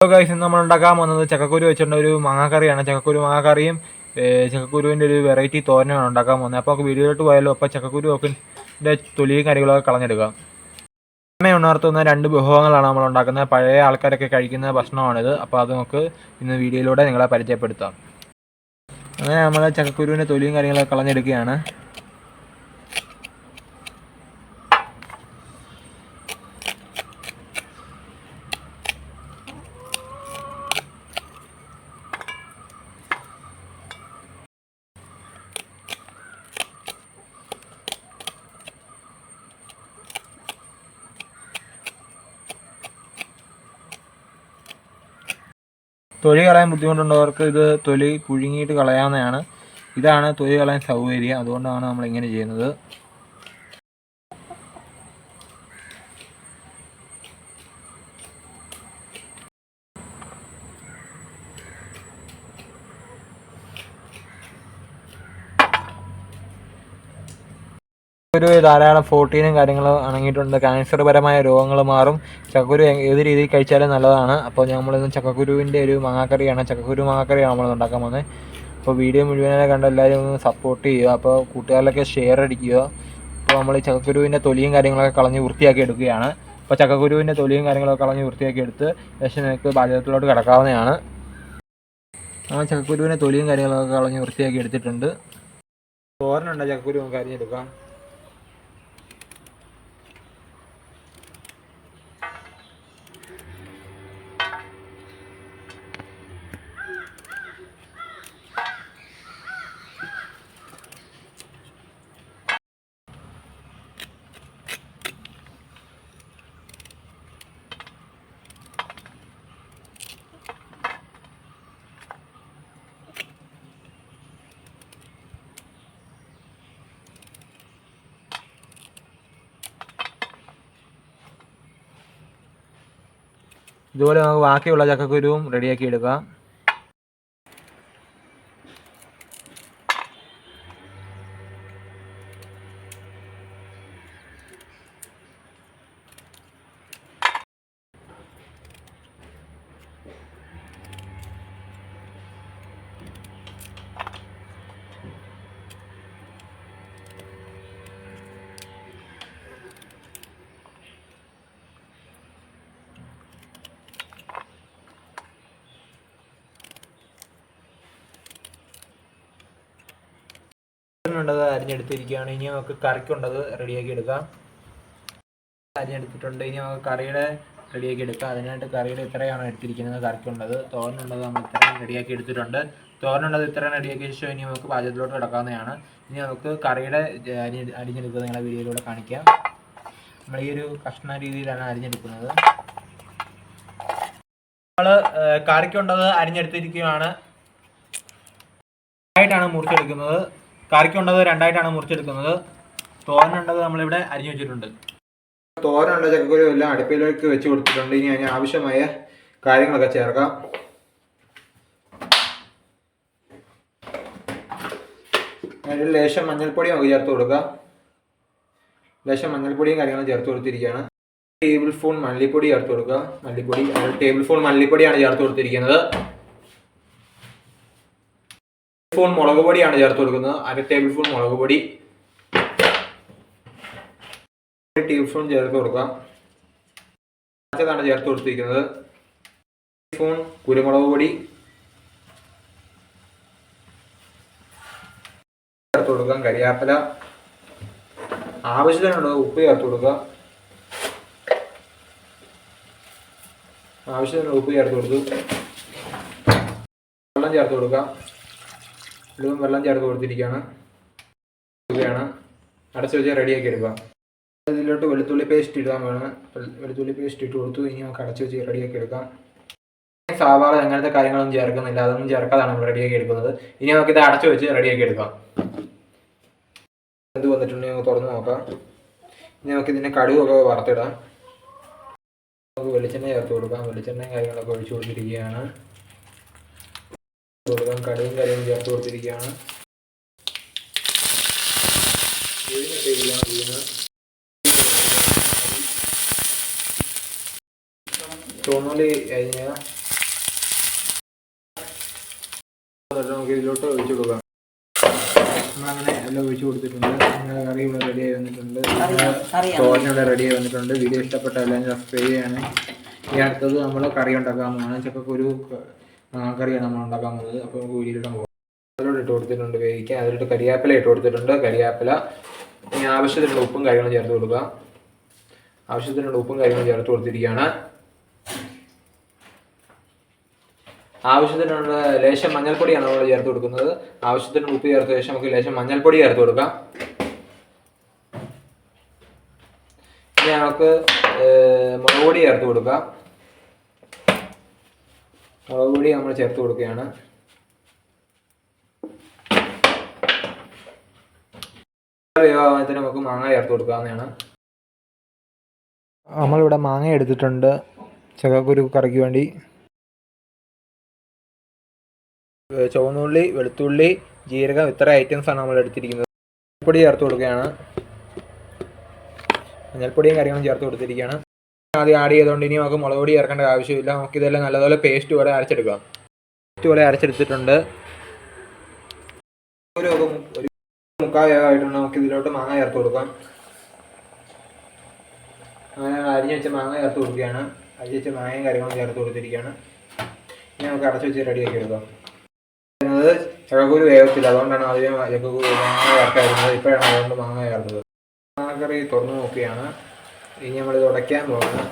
Hello guys നമ്മൾ ഉണ്ടാക്കാൻ പോകുന്നത് ചക്കക്കുരു വെച്ചിട്ടുള്ള ഒരു മാങ്ങാക്കറിയാണ്. ചക്കക്കുരു മാങ്ങാക്കറിയും ചക്കക്കുരുവിന്റെ ഒരു വെറൈറ്റി തോരനാണ് ഉണ്ടാക്കാൻ പോകുന്നത്. അപ്പോൾ വീഡിയോയിലോട്ട് പോയാലോ അപ്പോൾ ചക്കക്കുരു ഒക്കെ തൊലിയും കാര്യങ്ങളൊക്കെ കളഞ്ഞെടുക്കാം അമ്മ ഉണർത്തുന്ന രണ്ട് വിഭവങ്ങളാണ് നമ്മൾ ഉണ്ടാക്കുന്നത്. പഴയ ആൾക്കാരൊക്കെ കഴിക്കുന്ന ഭക്ഷണമാണിത്. അപ്പോൾ അത് നമുക്ക് ഇന്ന് വീഡിയോയിലൂടെ നിങ്ങളെ പരിചയപ്പെടുത്താം. അങ്ങനെ നമ്മൾ ചക്കക്കുരുവിന്റെ തൊലിയും കാര്യങ്ങളൊക്കെ കളഞ്ഞെടുക്കുകയാണ്. തൊലി കളയാൻ ബുദ്ധിമുട്ടുള്ളവർക്ക് ഇത് തൊലി പുഴുങ്ങിയിട്ട് കളയാവുന്നതാണ്. ഇതാണ് തൊലി കളയാൻ സൗകര്യം. അതുകൊണ്ടാണ് നമ്മൾ ഇങ്ങനെ ചെയ്യുന്നത്. ഒരു ധാരാളം പ്രോട്ടീനും കാര്യങ്ങളും അടങ്ങിയിട്ടുണ്ട്. ക്യാൻസർ പരമായ രോഗങ്ങൾ മാറും. ചക്കക്കുരു ഏത് രീതിയിൽ കഴിച്ചാലും നല്ലതാണ്. അപ്പോൾ നമ്മളിന്ന് ചക്കക്കുരുവിന്റെ ഒരു മാങ്ങാക്കറിയാണ് ചക്കക്കുരു മാങ്ങാക്കറിയാണ് നമ്മൾ ഉണ്ടാക്കാൻ പോകുന്നത്. അപ്പോൾ വീഡിയോ മുഴുവനായി കണ്ട് എല്ലാവരും ഒന്ന് സപ്പോർട്ട് ചെയ്യുക. അപ്പോൾ കൂട്ടുകാരിലൊക്കെ ഷെയർ അടിക്കുക. അപ്പോൾ നമ്മൾ ഈ ചക്കക്കുരുവിന്റെ തൊലിയും കാര്യങ്ങളൊക്കെ കളഞ്ഞ് വൃത്തിയാക്കി എടുക്കുകയാണ്. അപ്പോൾ ചക്കക്കുരുവിന്റെ തൊലിയും കാര്യങ്ങളൊക്കെ കളഞ്ഞ് വൃത്തിയാക്കി എടുത്ത് ശേഷം നിങ്ങൾക്ക് പാചകത്തിലോട്ട് കിടക്കാവുന്നതാണ്. നമ്മൾ ചക്കക്കുരുവിന്റെ തൊലിയും കാര്യങ്ങളൊക്കെ കളഞ്ഞ് വൃത്തിയാക്കി എടുത്തിട്ടുണ്ട്. തോരനുണ്ടോ ചക്കക്കുരു? നമുക്ക് അരിഞ്ഞെടുക്കാം. ഇതുപോലെ നമുക്ക് ബാക്കിയുള്ള ചക്കക്കുരുവും റെഡിയാക്കി എടുക്കാം. ഉണ്ടത് അരിഞ്ഞെടുത്തിരിക്കുകയാണ്. ഇനി നമുക്ക് കറിക്കുണ്ടത് റെഡിയാക്കി എടുക്കാം. അരിഞ്ഞെടുത്തിട്ടുണ്ട്. ഇനി നമുക്ക് കറിയുടെ റെഡിയാക്കി എടുക്കാം. അതിനായിട്ട് കറിയുടെ ഇത്രയാണ് എടുത്തിരിക്കുന്നത് കറിക്കുണ്ടത് തോരനുണ്ടത് നമ്മൾ ഇത്രയും റെഡിയാക്കി എടുത്തിട്ടുണ്ട്. തോരനുള്ളത് ഇത്രയും റെഡിയാക്കിയ ശേഷം ഇനി നമുക്ക് പാചകത്തിലോട്ട് കിടക്കാവുന്നതാണ്. ഇനി നമുക്ക് കറിയുടെ അരി അരിഞ്ഞെടുക്കുന്നത് നിങ്ങളെ വീഡിയോയിലൂടെ കാണിക്കാം. നമ്മൾ ഈ ഒരു കഷ്ണ രീതിയിലാണ് അരിഞ്ഞെടുക്കുന്നത്. നമ്മൾ കറിക്കുണ്ടത് അരിഞ്ഞെടുത്തിരിക്കുകയാണ്. ആയിട്ടാണ് മുറിച്ചെടുക്കുന്നത്. കറിക്കുണ്ടത് രണ്ടായിട്ടാണ് മുറിച്ചെടുക്കുന്നത്. തോരനുണ്ടത് നമ്മളിവിടെ അരിഞ്ഞു വെച്ചിട്ടുണ്ട്. തോരനുള്ള ചക്കക്കുരു എല്ലാം അടുപ്പിലേക്ക് വെച്ച് കൊടുത്തിട്ടുണ്ട്. ഇനി അതിന് ആവശ്യമായ കാര്യങ്ങളൊക്കെ ചേർക്കാം. അതിൽ ലേശം മഞ്ഞൾപ്പൊടിയും നമുക്ക് ചേർത്ത് കൊടുക്കാം. ലേശം മഞ്ഞൾപ്പൊടിയും കാര്യങ്ങളും ചേർത്ത് കൊടുത്തിരിക്കുകയാണ്. ടേബിൾ സ്പൂൺ മല്ലിപ്പൊടി ചേർത്ത് കൊടുക്കുക മല്ലിപ്പൊടി ടേബിൾ സ്പൂൺ മല്ലിപ്പൊടിയാണ് ചേർത്ത് കൊടുത്തിരിക്കുന്നത്. സ്പൂൺ മുളക് പൊടിയാണ് ചേർത്ത് കൊടുക്കുന്നത്. അര ടേബിൾ സ്പൂൺ മുളക് പൊടി. ഒരു ടേബിൾ സ്പൂൺ ചേർത്ത് കൊടുക്കാം. ാണ് ചേർത്ത് കൊടുത്തിരിക്കുന്നത്. സ്പൂൺ കുരുമുളക് പൊടി. ചേർത്ത് കൊടുക്കാം. കരിയാപ്പില. ആവശ്യത്തിനുള്ള ഉപ്പ് ചേർത്ത് കൊടുക്കുക ആവശ്യത്തിനുള്ള ഉപ്പ് ചേർത്ത് കൊടുത്തു. വെള്ളം ചേർത്ത് കൊടുക്കാം. ഇതിലും വെള്ളം ചേർത്ത് കൊടുത്തിരിക്കുകയാണ്. ഇതൊക്കെയാണ് അടച്ചു വെച്ച് റെഡിയാക്കി എടുക്കാം ഇതിലോട്ട് വെളുത്തുള്ളി പേസ്റ്റ് ഇടാൻ വേണം വെളുത്തുള്ളി പേസ്റ്റ് ഇട്ട് കൊടുത്തു. ഇനി നമുക്ക് അടച്ചു വെച്ച് റെഡിയാക്കി എടുക്കാം. സാവാള അങ്ങനത്തെ കാര്യങ്ങളൊന്നും ചേർക്കുന്നില്ല. അതൊന്നും ചേർക്കാതാണ് നമ്മൾ റെഡിയാക്കി എടുക്കുന്നത്. ഇനി നമുക്ക് ഇത് അടച്ചു വെച്ച് റെഡിയാക്കി എടുക്കാം. എന്ത് വന്നിട്ടുണ്ടെങ്കിൽ നമുക്ക് തുറന്ന് നോക്കാം. ഇനി നമുക്ക് ഇതിന്റെ കടുവൊക്കെ വറുത്തിടാം. നമുക്ക് വെളിച്ചെണ്ണ ചേർത്ത് കൊടുക്കാം. വെളിച്ചെണ്ണയും കാര്യങ്ങളൊക്കെ ഒഴിച്ചു കൊടുത്തിരിക്കുകയാണ്. കൊടുക്കാം കടുകും കറിയും ചേർത്ത് കൊടുത്തിരിക്കുകയാണ്. ഉഴുന്നിട്ടിരിക്കുകയാണ് ഉഴുന്ന് ചുവന്നുള്ളി അരിഞ്ഞ നമുക്ക് ഇതിലോട്ട് ഒഴിച്ചു കൊടുക്കാം. അങ്ങനെ എല്ലാം ഒഴിച്ചു കൊടുത്തിട്ടുണ്ട്. നിങ്ങളുടെ കറി ഇവിടെ റെഡി ആയി വന്നിട്ടുണ്ട്. തോരനിവിടെ റെഡി ആയി വന്നിട്ടുണ്ട്. വീഡിയോ ഇഷ്ടപ്പെട്ട എല്ലാം സബ്സ്ക്രൈബ് ചെയ്യണേ. ഈ അടുത്തത് നമ്മൾ കറി ഉണ്ടാക്കാൻ പോകണം ചിലപ്പോൾ ഒരു കറിയാണ് നമ്മൾ ഉണ്ടാക്കാൻ പോകുന്നത് അപ്പോൾ നമുക്ക് വീഡിയോയിലിട്ട് പോകാം ഇട്ട് കൊടുത്തിട്ടുണ്ട് വേവിക്കാൻ. അതിലോട്ട് കരിയാപ്പില ഇട്ട് കൊടുത്തിട്ടുണ്ട്. കരിയാപ്പില ഇനി ആവശ്യത്തിനുള്ള ഉപ്പും കാര്യങ്ങളും ചേർത്ത് കൊടുക്കുക ആവശ്യത്തിനുള്ള ഉപ്പും കാര്യങ്ങളും ചേർത്ത് കൊടുത്തിരിക്കുകയാണ്. ആവശ്യത്തിനുള്ള ലേശം മഞ്ഞൾപ്പൊടിയാണ് നമ്മൾ ചേർത്ത് കൊടുക്കുന്നത്. ആവശ്യത്തിനുള്ള ഉപ്പ് ചേർത്ത ശേഷം നമുക്ക് ലേശം മഞ്ഞൾപ്പൊടി ചേർത്ത് കൊടുക്കാം. ഇനി നമുക്ക് മുളക് പൊടി ചേർത്ത് കൊടുക്കാം. മുളക് പൊടി നമ്മൾ ചേർത്ത് കൊടുക്കുകയാണ്. വേവാകത്തിന് നമുക്ക് മാങ്ങ ചേർത്ത് കൊടുക്കാവുന്നതാണ്. നമ്മളിവിടെ മാങ്ങ എടുത്തിട്ടുണ്ട്. ചകക്കുരു കറിക്ക് വേണ്ടി. ചുവന്നുള്ളി വെളുത്തുള്ളി ജീരകം ഇത്ര ഐറ്റംസാണ് നമ്മൾ എടുത്തിരിക്കുന്നത്. മഞ്ഞൾപ്പൊടി ചേർത്ത് കൊടുക്കുകയാണ്. മഞ്ഞൾപ്പൊടിയും കാര്യങ്ങളും ചേർത്ത് കൊടുത്തിരിക്കുകയാണ്. ആദ്യം ആഡ് ചെയ്തുകൊണ്ട് ഇനി നമുക്ക് മുളക് പൊടി ചേർക്കേണ്ട ആവശ്യമില്ല. നമുക്ക് ഇതെല്ലാം നല്ലതുപോലെ പേസ്റ്റ് പോലെ അരച്ചെടുക്കാം. പേസ്റ്റ് പോലെ അരച്ചെടുത്തിട്ടുണ്ട്. ഒരു ഒരു നമുക്ക് ഇതിലോട്ട് മാങ്ങ ചേർത്ത് കൊടുക്കാം. അങ്ങനെ അരിഞ്ഞ് വെച്ച മാങ്ങ ചേർത്ത് കൊടുക്കുകയാണ്. അരിഞ്ഞ് വെച്ച മാങ്ങയും കാര്യങ്ങളും ചേർത്ത് കൊടുത്തിരിക്കുകയാണ്. ഇനി നമുക്ക് അടച്ചു വെച്ച് റെഡിയാക്കി എടുക്കാം. ചക്കക്കുരു വേഗത്തില്ല അതുകൊണ്ടാണ് ആദ്യം ചക്കക്കുരു മാങ്ങ ചേർക്കായിരുന്നത് ഇപ്പോഴാണ് അതുകൊണ്ട് മാങ്ങ ചേർത്തത്. മാങ്ങക്കറി തുറന്നു നോക്കുകയാണ്. ഇനി നമ്മൾ ഇത് ഉടയ്ക്കാൻ പോകണം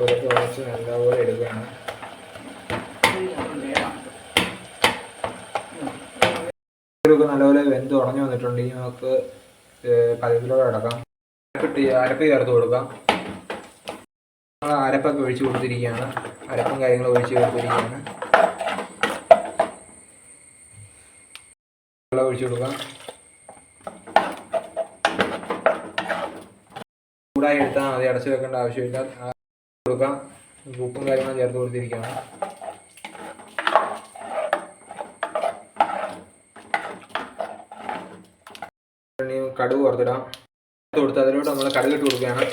ഉടച്ച് ഉടച്ച് നല്ലപോലെ എടുക്കുകയാണ്. ഒക്കെ നല്ലപോലെ വെന്ത് ഉടഞ്ഞു വന്നിട്ടുണ്ട്. ഇനി നമുക്ക് പതിവിലൂടെ അടക്കാം. അരപ്പിട്ട് അരപ്പ് ചേർത്ത് കൊടുക്കാം. നമ്മൾ അരപ്പൊക്കെ ഒഴിച്ച് കൊടുത്തിരിക്കുകയാണ്. അരപ്പും കാര്യങ്ങളും ഒഴിച്ച് കൊടുത്തിരിക്കുകയാണ്. വെള്ളം ഒഴിച്ചു കൊടുക്കാം. ചൂടായി എടുത്താൽ മതി. അടച്ചു വെക്കേണ്ട ആവശ്യമില്ല. കൊടുക്കാം. ഉപ്പും കാര്യങ്ങളും ചേർത്ത് കൊടുത്തിരിക്കണം കടുവ് വറുത്തിടാം. കൊടുത്ത് അതിലൂടെ നമ്മൾ കടുക് ഇട്ട് കൊടുക്കുകയാണ്.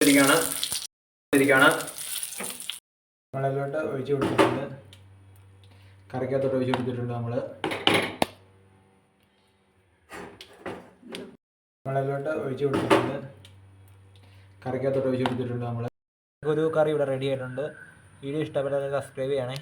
ഇരിക്കുകയാണ്. ഇരിക്കുകയാണ്. ഒഴിച്ചു കൊടുത്തിട്ടുണ്ട്. കറിക്കകത്തോട്ട് ഒഴിച്ചു കൊടുത്തിട്ടുണ്ട് നമ്മൾ നമ്മളതിലോട്ട് ഒഴിച്ചു കൊടുത്തിട്ടുണ്ട്. കറിക്കകത്തോട്ട് ഒഴിച്ചു കൊടുത്തിട്ടുണ്ട് നമ്മൾ ഒരു കറി ഇവിടെ റെഡി ആയിട്ടുണ്ട്. വീഡിയോ ഇഷ്ടപ്പെട്ടാൽ സബ്സ്ക്രൈബ് ചെയ്യണേ.